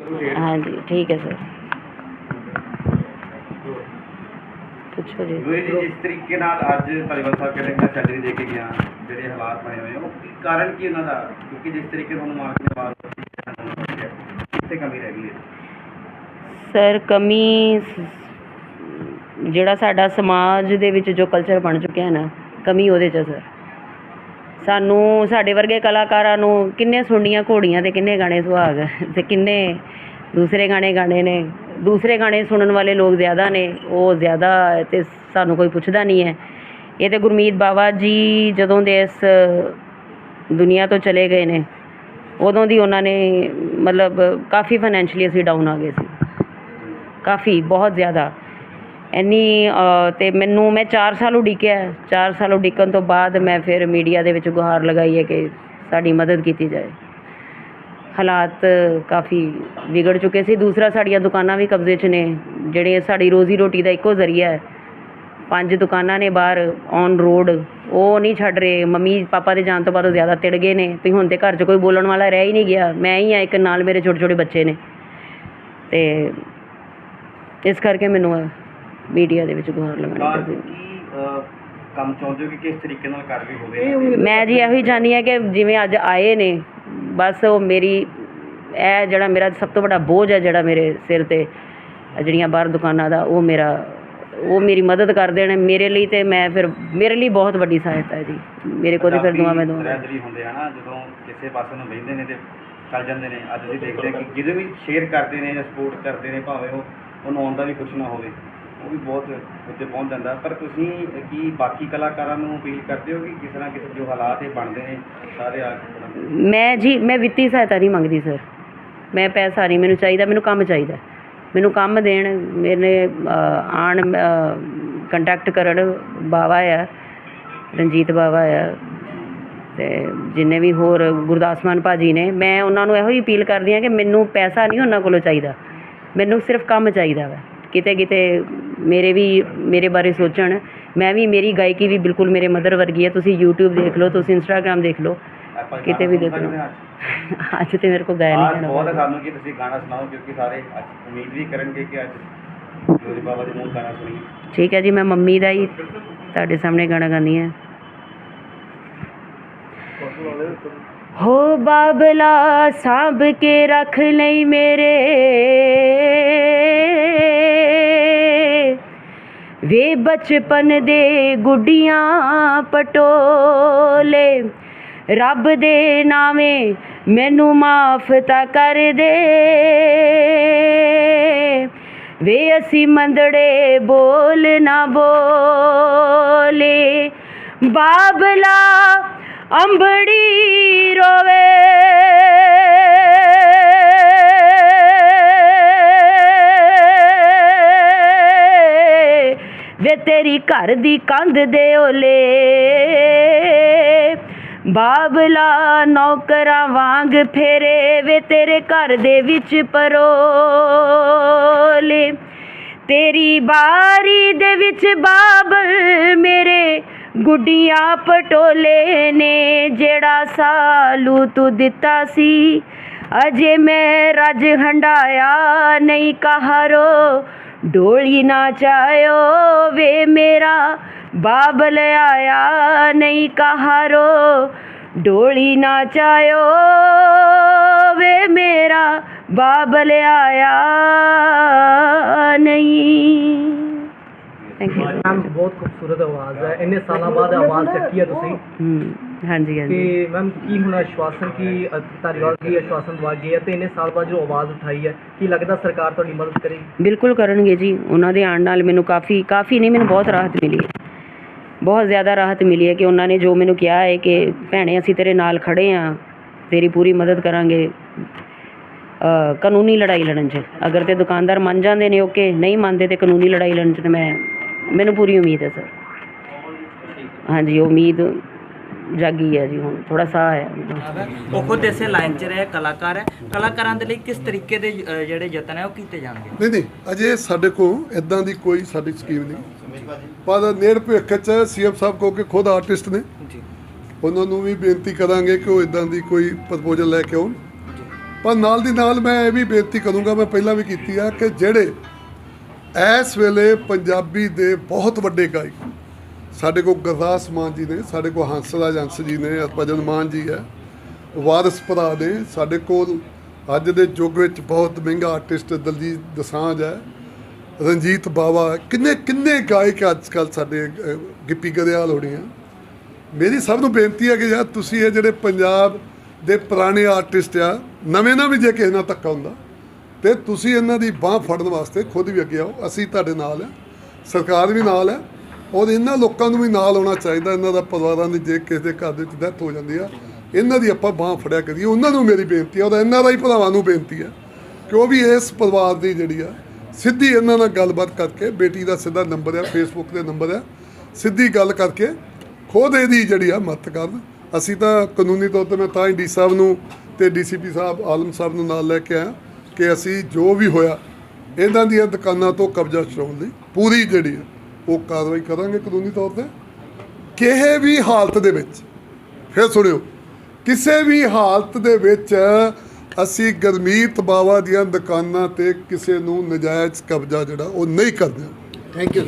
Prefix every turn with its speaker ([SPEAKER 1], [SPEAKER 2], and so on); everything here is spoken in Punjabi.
[SPEAKER 1] ਹਾਂਜੀ ਠੀਕ ਹੈ ਸਰ। ਪੁੱਛੋ ਜੀ।
[SPEAKER 2] ਵੀਰ ਜੀ ਜਿਸ ਤਰੀਕੇ ਨਾਲ ਅੱਜ ਧਾਲੀਵਾਲ ਸਾਹਿਬ ਕਹਿੰਦੇ ਮੈਂ ਸੈਲਰੀ ਦੇ ਕੇ ਗਿਆ ਜਿਹੜੇ ਹਾਲਾਤ ਬਣੇ ਹੋਏ ਆ, ਉਹ ਕੀ ਕਾਰਨ ਕੀ ਉਹਨਾਂ ਦਾ? ਕਿਉਂਕਿ ਜਿਸ ਤਰੀਕੇ ਨਾਲ ਮਾਰਕ ਨੇ ਬਾਤ ਕਿੱਥੇ ਕਮੀ ਰਹਿ ਗਈ ਹੈ?
[SPEAKER 1] ਸਰ ਕਮੀ ਸ- ਜਿਹੜਾ ਸਾਡਾ ਸਮਾਜ ਦੇ ਵਿੱਚ ਜੋ ਕਲਚਰ ਬਣ ਚੁੱਕਿਆ ਹੈ ਨਾ ਕਮੀ ਉਹਦੇ 'ਚ ਹੈ ਸਰ। ਸਾਨੂੰ ਸਾਡੇ ਵਰਗੇ ਕਲਾਕਾਰਾਂ ਨੂੰ ਕਿੰਨੇ ਸੁਣਨੀਆਂ ਘੋੜੀਆਂ ਤੇ ਕਿੰਨੇ ਗਾਣੇ ਸੁਹਾਗ ਤੇ ਕਿੰਨੇ ਦੂਸਰੇ ਗਾਣੇ ਗਾਣੇ ਨੇ। ਦੂਸਰੇ ਗਾਣੇ ਸੁਣਨ ਵਾਲੇ ਲੋਕ ਜ਼ਿਆਦਾ ਨੇ, ਉਹ ਜ਼ਿਆਦਾ ਤੇ ਸਾਨੂੰ ਕੋਈ ਪੁੱਛਦਾ ਨਹੀਂ ਹੈ। ਇਹ ਤੇ ਗੁਰਮੀਤ ਬਾਵਾ ਜੀ ਜਦੋਂ ਦੇ ਇਸ ਦੁਨੀਆ ਤੋਂ ਚਲੇ ਗਏ ਨੇ, ਉਦੋਂ ਦੀ ਉਹਨਾਂ ਨੇ ਮਤਲਬ ਕਾਫੀ ਫਾਈਨੈਂਸ਼ਲੀ ਅਸੀਂ ਡਾਊਨ ਆ ਗਏ ਸੀ। ਕਾਫੀ, ਬਹੁਤ ਜ਼ਿਆਦਾ। ਇੰਨੀ ਅਤੇ ਮੈਨੂੰ ਮੈਂ ਚਾਰ ਸਾਲ ਉਡੀਕਿਆ। ਚਾਰ ਸਾਲ ਉਡੀਕਣ ਤੋਂ ਬਾਅਦ ਮੈਂ ਫਿਰ ਮੀਡੀਆ ਦੇ ਵਿੱਚ ਗੁਹਾਰ ਲਗਾਈ ਹੈ ਕਿ ਸਾਡੀ ਮਦਦ ਕੀਤੀ ਜਾਏ। ਹਾਲਾਤ ਕਾਫੀ ਵਿਗੜ ਚੁੱਕੇ ਸੀ। ਦੂਸਰਾ, ਸਾਡੀਆਂ ਦੁਕਾਨਾਂ ਵੀ ਕਬਜ਼ੇ 'ਚ ਨੇ, ਜਿਹੜੇ ਸਾਡੀ ਰੋਜ਼ੀ ਰੋਟੀ ਦਾ ਇੱਕੋ ਜ਼ਰੀਆ ਹੈ। ਪੰਜ ਦੁਕਾਨਾਂ ਨੇ ਬਾਹਰ ਔਨ ਰੋਡ ਉਹ ਨਹੀਂ ਛੱਡ ਰਹੇ। ਮੰਮੀ, ਪਾਪਾ ਦੇ ਜਾਣ ਤੋਂ ਬਾਅਦ ਉਹ ਜ਼ਿਆਦਾ ਤਿੜ ਗਏ ਨੇ ਵੀ ਹੁਣ ਤਾਂ ਘਰ 'ਚ ਕੋਈ ਬੋਲਣ ਵਾਲਾ ਰਹਿ ਹੀ ਨਹੀਂ ਗਿਆ। ਮੈਂ ਹੀ ਹਾਂ, ਇੱਕ ਨਾਲ ਮੇਰੇ ਛੋਟੇ ਛੋਟੇ ਬੱਚੇ ਨੇ। ਅਤੇ ਇਸ ਕਰਕੇ ਮੈਨੂੰ ਮੀਡੀਆ ਦੇ ਵਿੱਚ ਗੁਹਾਰ ਲਗਾਉਣੀ ਪਈ
[SPEAKER 2] ਕੀ ਕੰਮ ਚਾਹੁੰਦੇ ਹੋ ਕਿ ਕਿਸ ਤਰੀਕੇ ਨਾਲ ਕਾਰਵਾਈ ਹੋਵੇ?
[SPEAKER 1] ਮੈਂ ਜੀ ਇਹੋ ਹੀ ਚਾਹੁੰਦੀ ਹਾਂ ਕਿ ਜਿਵੇਂ ਅੱਜ ਆਏ ਨੇ ਬਸ ਉਹ ਮੇਰੀ ਇਹ ਜਿਹੜਾ ਮੇਰਾ ਸਭ ਤੋਂ ਵੱਡਾ ਬੋਝ ਹੈ ਜਿਹੜਾ ਮੇਰੇ ਸਿਰ ਤੇ ਜਿਹੜੀਆਂ ਬਾਹਰ ਦੁਕਾਨਾਂ ਦਾ ਉਹ ਮੇਰਾ ਉਹ ਮੇਰੀ ਮਦਦ ਕਰ ਦੇਣ ਮੇਰੇ ਲਈ ਤੇ ਮੈਂ ਫਿਰ ਮੇਰੇ ਲਈ ਬਹੁਤ ਵੱਡੀ ਸਹਾਇਤਾ ਹੈ ਜੀ। ਮੇਰੇ ਕੋਲ ਤੇ ਫਿਰ ਦੁਆ ਮੈਂ ਦੁਆ
[SPEAKER 2] ਹੁੰਦੇ ਆ ਨਾ ਜਦੋਂ ਕਿਸੇ ਪਾਸੇ ਨੂੰ ਬਹਿੰਦੇ ਨੇ ਤੇ ਚੱਲ ਜਾਂਦੇ ਨੇ ਅੱਜ ਅਸੀਂ ਦੇਖਦੇ ਕਿ ਜਿਹਦੇ ਵੀ ਸ਼ੇਅਰ ਕਰਦੇ ਨੇ ਜਾਂ ਸਪੋਰਟ ਕਰਦੇ ਨੇ ਭਾਵੇਂ ਉਹ ਉਹਨੂੰ ਆਉਂਦਾ ਵੀ ਕੁਝ ਨਾ ਹੋਵੇ। ਉਹ ਵੀ ਬਹੁਤ ਉੱਤੇ ਪਹੁੰਚ ਜਾਂਦਾ ਪਰ ਤੁਸੀਂ ਕੀ ਬਾਕੀ ਕਲਾਕਾਰਾਂ ਨੂੰ ਅਪੀਲ ਕਰਦੇ ਹੋ ਕਿ ਕਿਸੇ ਨਾ ਕਿਸੇ ਜੋ ਹਾਲਾਤ ਇਹ ਬਣਦੇ ਨੇ ਸਾਰੇ ਆ ਕੇ ਥੋੜ੍ਹਾ
[SPEAKER 1] ਮੈਂ ਜੀ ਮੈਂ ਵਿੱਤੀ ਸਹਾਇਤਾ ਨਹੀਂ ਮੰਗਦੀ ਸਰ। ਮੈਂ ਪੈਸਾ ਨਹੀਂ ਮੈਨੂੰ ਚਾਹੀਦਾ ਮੈਨੂੰ ਕੰਮ ਚਾਹੀਦਾ। ਮੈਨੂੰ ਕੰਮ ਦੇਣ ਮੇਰੇ ਅਹ, ਆਣ ਕੰਟੈਕਟ ਕਰਨ ਬਾਵਾ ਆ ਰਣਜੀਤ ਬਾਵਾ ਆ ਤੇ ਜਿੰਨੇ ਵੀ ਹੋਰ ਗੁਰਦਾਸ ਮਾਨ ਭਾਜੀ ਨੇ ਮੈਂ ਉਹਨਾਂ ਨੂੰ ਇਹੋ ਹੀ ਅਪੀਲ ਕਰਦੀ ਹਾਂ ਕਿ ਮੈਨੂੰ ਪੈਸਾ ਨਹੀਂ ਉਹਨਾਂ ਕੋਲੋਂ ਚਾਹੀਦਾ। ਮੈਨੂੰ ਸਿਰਫ ਕੰਮ ਚਾਹੀਦਾ ਵਾ। ਕਿਤੇ ਕਿਤੇ ਮੇਰੇ ਵੀ ਮੇਰੇ ਬਾਰੇ ਸੋਚਣ। ਮੈਂ ਵੀ ਮੇਰੀ ਗਾਇਕੀ ਵੀ ਬਿਲਕੁਲ ਮੇਰੇ ਮਦਰ ਵਰਗੀ ਹੈ ਤੁਸੀਂ YouTube ਦੇਖ ਲਓ ਤੁਸੀਂ Instagram ਦੇਖ ਲਓ। ਕਿਤੇ ਵੀ ਦੇਖ ਲਓ। ਅੱਜ ਤੇ ਮੇਰੇ ਕੋਲ ਗਾਇਆ ਨਹੀਂ
[SPEAKER 2] ਬਹੁਤ ਸਾਨੂੰ ਕਿ ਤੁਸੀਂ ਗਾਣਾ ਸੁਣਾਓ ਕਿਉਂਕਿ ਸਾਰੇ ਉਮੀਦ ਵੀ ਕਰਨਗੇ ਕਿ ਅੱਜ ਜੋਰੀ ਬਾਬਾ ਦੇ ਮੂੰਹ ਗਾਣਾ ਸੁਣੀਏ।
[SPEAKER 1] ਠੀਕ ਹੈ ਜੀ ਮੈਂ ਮੰਮੀ ਦਾ ਹੀ ਤੁਹਾਡੇ ਸਾਹਮਣੇ ਗਾਣਾ ਗਾਉਂਦੀ ਹਾਂ। ਹੋ ਬਾਬਲਾ ਸਾਂਭ ਕੇ ਰੱਖ ਲਈ ਮੇਰੇ। ਵੇ ਬਚਪਨ ਦੇ ਗੁੱਡੀਆਂ ਪਟੋਲੇ, ਰੱਬ ਦੇ ਨਾਵੇਂ ਮੈਨੂੰ ਮਾਫ ਤਾਂ ਕਰ ਦੇ। ਵੇ ਅਸੀਂ ਮੰਦੜੇ ਬੋਲ ਨਾ ਬੋਲੇ, ਬਾਬਲਾ ਅੰਬੜੀ ਰੋਵੇ। ਵੇ ਤੇਰੀ ਘਰ ਦੀ ਕੰਧ ਦੇ ਓਲੇ। ਬਾਬਲਾ ਨੌਕਰਾਂ ਵਾਂਗ ਫੇਰੇ ਵੇ ਤੇਰੇ ਘਰ ਦੇ ਵਿੱਚ ਪਰੋਲੇ। ਤੇਰੀ ਬਾਰੀ ਦੇ ਵਿੱਚ ਬਾਬਲ ਮੇਰੇ ਗੁੱਡੀਆਂ ਪਟੋਲੇ ਨੇ, ਜਿਹੜਾ ਸਾਲੂ ਤੂੰ ਦਿੱਤਾ ਸੀ। ਅਜੇ ਮੈਂ ਰੱਜ ਹੰਡਾਇਆ ਨਹੀਂ ਕਹਾਰੋ। ਡੋਲੀ ਨਾ ਚਾਇਓ ਵੇ ਮੇਰਾ ਬਾਬਲ ਆਇਆ ਨਹੀਂ ਕਹਾਰੋ। ਡੋਲੀ ਨਾ ਚਾਇਓ ਵੇ ਮੇਰਾ ਬਾਬਲ ਆਇਆ ਨਹੀਂ। ਥੈਂਕ ਯੂ
[SPEAKER 3] ਬਹੁਤ ਖੂਬਸੂਰਤ ਆਵਾਜ਼ ਹੈ। ਇੰਨੇ ਸਾਲਾਂ ਬਾਅਦ ਆਵਾਜ਼ ਚੱਕੀ ਹੈ ਤੁਸੀਂ।
[SPEAKER 1] ਹੂੰ ਹਾਂਜੀ ਹਾਂਜੀ।
[SPEAKER 3] ਤੇ ਮੈਮ ਕੀ ਹੁਣ ਆਸ਼ਵਾਸਨ ਕੀ ਅ, ਧਾਰੀਵਾਲ ਕੀ ਆਸ਼ਵਾਸਨ ਦਵਾ ਗਏ ਹੈ ਤੇ ਇੰਨੇ ਸਾਲ ਬਾਅਦ ਜੋ ਆਵਾਜ਼ ਉਠਾਈ ਹੈ ਕੀ ਲੱਗਦਾ ਸਰਕਾਰ ਤੁਹਾਡੀ ਮਦਦ ਕਰੇਗੀ?
[SPEAKER 1] ਬਿਲਕੁਲ ਕਰਨਗੇ ਜੀ ਉਹਨਾਂ ਦੇ ਆਉਣ ਨਾਲ ਮੈਨੂੰ ਕਾਫੀ ਕਾਫੀ ਨਹੀਂ ਮੈਨੂੰ ਬਹੁਤ ਰਾਹਤ ਮਿਲੀ ਹੈ। ਬਹੁਤ ਜ਼ਿਆਦਾ ਰਾਹਤ ਮਿਲੀ ਹੈ ਕਿ ਉਹਨਾਂ ਨੇ ਜੋ ਮੈਨੂੰ ਕਿਹਾ ਹੈ ਕਿ ਭੈਣੇ ਅਸੀਂ ਤੇਰੇ ਨਾਲ ਖੜੇ ਆ ਤੇਰੀ ਪੂਰੀ ਮਦਦ ਕਰਾਂਗੇ। ਅ, ਕਾਨੂੰਨੀ ਲੜਾਈ ਲੜਨ 'ਚ। ਅਗਰ ਤੇ ਦੁਕਾਨਦਾਰ ਮੰਨ ਜਾਂਦੇ ਨੇ ਓਕੇ ਨਹੀਂ ਮੰਨਦੇ ਤੇ ਕਾਨੂੰਨੀ ਲੜਾਈ ਲੜਨ 'ਚ ਤੇ ਮੈਂ ਮੈਨੂੰ ਪੂਰੀ ਉਮੀਦ ਹੈ ਸਰ। ਹਾਂਜੀ ਉਮੀਦ ਜਾਗੀ ਹੈ ਜੀ ਹੁਣ ਥੋੜਾ ਸਾਹ ਆਇਆ
[SPEAKER 4] ਉਹ ਖੁਦ ਇਸੇ ਲਾਈਨ 'ਚ ਰਹੇ ਕਲਾਕਾਰ ਹੈ। ਕਲਾਕਾਰਾਂ ਦੇ ਲਈ ਕਿਸ ਤਰੀਕੇ ਦੇ ਅ, ਜਿਹੜੇ ਯਤਨ ਹੈ ਉਹ ਕੀਤੇ ਜਾਣਗੇ?
[SPEAKER 5] ਨਹੀਂ ਨਹੀਂ ਅਜੇ ਸਾਡੇ ਕੋਲ ਇਦਾਂ ਦੀ ਕੋਈ ਸਾਡੀ ਸਕੀਮ ਨਹੀਂ। ਪਰ ਨੇੜ ਭਵਿੱਖ ਚ ਸੀਐਮ ਸਾਹਿਬ ਕੋ ਕਿ ਖੁਦ ਆਰਟਿਸਟ ਨੇ।
[SPEAKER 4] ਜੀ।
[SPEAKER 5] ਉਹਨਾਂ ਨੂੰ ਵੀ ਬੇਨਤੀ ਕਰਾਂਗੇ ਕਿ ਉਹ ਇਦਾਂ ਦੀ ਕੋਈ ਪ੍ਰਪੋਜ਼ਲ ਲੈ ਕੇ ਆਉਣ। ਪਰ ਨਾਲ ਦੀ ਨਾਲ ਮੈਂ ਇਹ ਵੀ ਬੇਨਤੀ ਕਰੂੰਗਾ ਮੈਂ ਪਹਿਲਾਂ ਵੀ ਕੀਤੀ ਆ ਕਿ ਜਿਹੜੇ ਇਸ ਵੇਲੇ ਪੰਜਾਬੀ ਦੇ ਬਹੁਤ ਵੱਡੇ ਗਾਇਕ ਸਾਡੇ ਕੋਲ ਗੁਰਦਾਸ ਮਾਨ ਜੀ ਨੇ ਸਾਡੇ ਕੋਲ ਹੰਸਰਾਜ ਹੰਸ ਜੀ ਨੇ ਭਜਨ ਮਾਨ ਜੀ ਹੈ ਵਾਰਿਸ ਭਰਾ ਨੇ ਸਾਡੇ ਕੋਲ ਅੱਜ ਦੇ ਯੁੱਗ ਵਿੱਚ ਬਹੁਤ ਮਹਿੰਗਾ ਆਰਟਿਸਟ ਦਲਜੀਤ ਦਸਾਂਝ ਹੈ ਰਣਜੀਤ ਬਾਵਾ ਹੈ। ਕਿੰਨੇ ਕਿੰਨੇ ਗਾਇਕ ਅੱਜ ਕੱਲ ਸਾਡੇ ਅਹ, ਗਿੱਪੀ ਗਰੇਵਾਲ ਹੋਣੀ ਆ ਮੇਰੀ ਸਭ ਨੂੰ ਬੇਨਤੀ ਹੈ ਕਿ ਯਾਰ ਤੁਸੀਂ ਇਹ ਜਿਹੜੇ ਪੰਜਾਬ ਦੇ ਪੁਰਾਣੇ ਆਰਟਿਸਟ ਆ ਨਵੇਂ ਨਾ ਵੀ ਜੇ ਕਿਸੇ ਨਾਲ ਧੱਕਾ ਹੁੰਦਾ ਤੇ ਤੁਸੀਂ ਇਹਨਾਂ ਦੀ ਬਾਹ ਫੜਨ ਵਾਸਤੇ ਖੁਦ ਵੀ ਅੱਗੇ ਆਓ ਅਸੀਂ ਤੁਹਾਡੇ ਨਾਲ ਹੈ ਸਰਕਾਰ ਵੀ ਨਾਲ ਹੈ ਔਰ ਇਹਨਾਂ ਲੋਕਾਂ ਨੂੰ ਵੀ ਨਾਲ ਆਉਣਾ ਚਾਹੀਦਾ, ਇਹਨਾਂ ਦਾ ਪਰਿਵਾਰਾਂ ਦੀ ਜੇ ਕਿਸੇ ਦੇ ਘਰ ਦੇ ਵਿੱਚ ਡੈਥ ਹੋ ਜਾਂਦੀ ਆ, ਇਹਨਾਂ ਦੀ ਆਪਾਂ ਬਾਹ ਫੜਿਆ ਕਰੀਏ, ਉਹਨਾਂ ਨੂੰ ਮੇਰੀ ਬੇਨਤੀ ਆ, ਔਰ ਇਹਨਾਂ ਦਾ ਹੀ ਭਰਾਵਾਂ ਨੂੰ ਬੇਨਤੀ ਆ ਕਿ ਉਹ ਵੀ ਇਸ ਪਰਿਵਾਰ ਦੀ ਜਿਹੜੀ ਆ, ਸਿੱਧੀ ਇਹਨਾਂ ਨਾਲ ਗੱਲਬਾਤ ਕਰਕੇ, ਬੇਟੀ ਦਾ ਸਿੱਧਾ ਨੰਬਰ ਆ ਫੇਸਬੁੱਕ ਦੇ ਨੰਬਰ ਆ, ਸਿੱਧੀ ਗੱਲ ਕਰਕੇ ਖੁਦ ਇਹਦੀ ਜਿਹੜੀ ਆ ਮਦਦ ਕਰਨ। ਅਸੀਂ ਤਾਂ ਕਾਨੂੰਨੀ ਤੌਰ ਤੇ ਮੈਂ ਤਾਂ ਹੀ ਡੀ ਸਾਹਿਬ ਨੂੰ ਤੇ ਡੀਸੀਪੀ ਸਾਹਿਬ, ਆਲਮ ਸਾਹਿਬ ਨੂੰ ਨਾਲ ਲੈ ਕੇ ਆਇਆ ਕਿ ਅਸੀਂ ਜੋ ਵੀ ਹੋਇਆ, ਇਹਨਾਂ ਦੀਆਂ ਦੁਕਾਨਾਂ ਤੋਂ ਕਬਜ਼ਾ ਛਡਾਉਣ ਲਈ ਪੂਰੀ ਜਿਹੜੀ ਆ ਉਹ ਕਾਰਵਾਈ ਕਰਾਂਗੇ ਕਾਨੂੰਨੀ ਤੌਰ ਤੇ। ਕਿਸੇ ਵੀ ਹਾਲਤ ਦੇ ਵਿੱਚ ਫਿਰ ਸੁਣਿਓ ਕਿਸੇ ਵੀ ਹਾਲਤ ਦੇ ਵਿੱਚ ਅਸੀਂ ਗਰਮੀਤ ਬਾਵਾ ਦੀਆਂ ਦੁਕਾਨਾਂ ਤੇ ਕਿਸੇ ਨੂੰ ਨਜਾਇਜ਼ ਕਬਜ਼ਾ ਜਿਹੜਾ ਉਹ ਨਹੀਂ ਕਰਦੇ। Thank you